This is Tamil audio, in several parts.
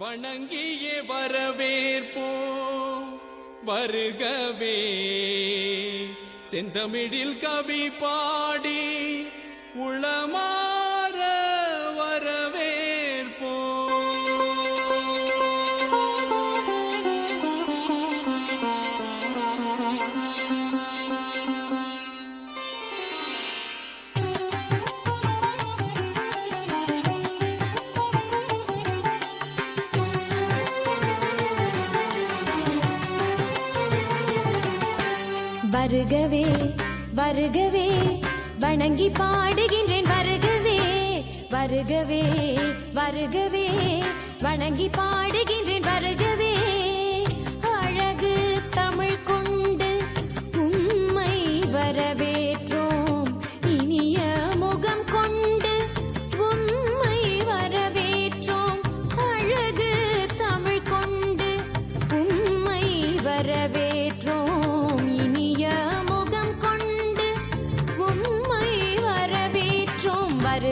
வணங்கியே வரவேற்போம் வருகவே. செந்தமிழில் கவி பாடி வருகவே வருகவே வணங்கி பாடுகின்றேன் வருகவே வருகவே வருகவே வணங்கி பாடுகின்றேன் வருகவே. அழகு தமிழ் கொண்டு உம்மை வரவேற்றோம். இனிய முகம் கொண்டு உம்மை வரவேற்றோம். அழகு தமிழ் கொண்டு உம்மை வரவே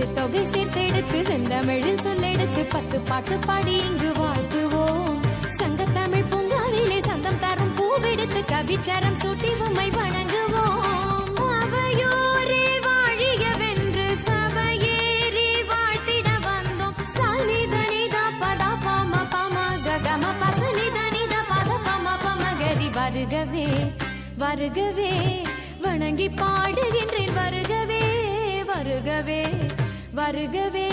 எட்டு தொகை சேர்த்தெடுத்து செந்தமிழில் சொல்லெடுத்து பத்து பாட்டு பாடி இங்கு வாழ்த்துவோம். சங்க தமிழ் பூங்காவிலே சந்தம் தரும் பூவெடுத்து கவிச்சாரம் சூட்டி உமை வணங்குவோம். அவையோரே வாழியவென்று சபையேறி வாழ்த்திட வந்தோம். சனிதனித பத பம பம ககம பசனிதனித பத பம பம வருகவே வருகவே வணங்கி பாடுகின்றேன் வருகவே வருகவே. வருகவே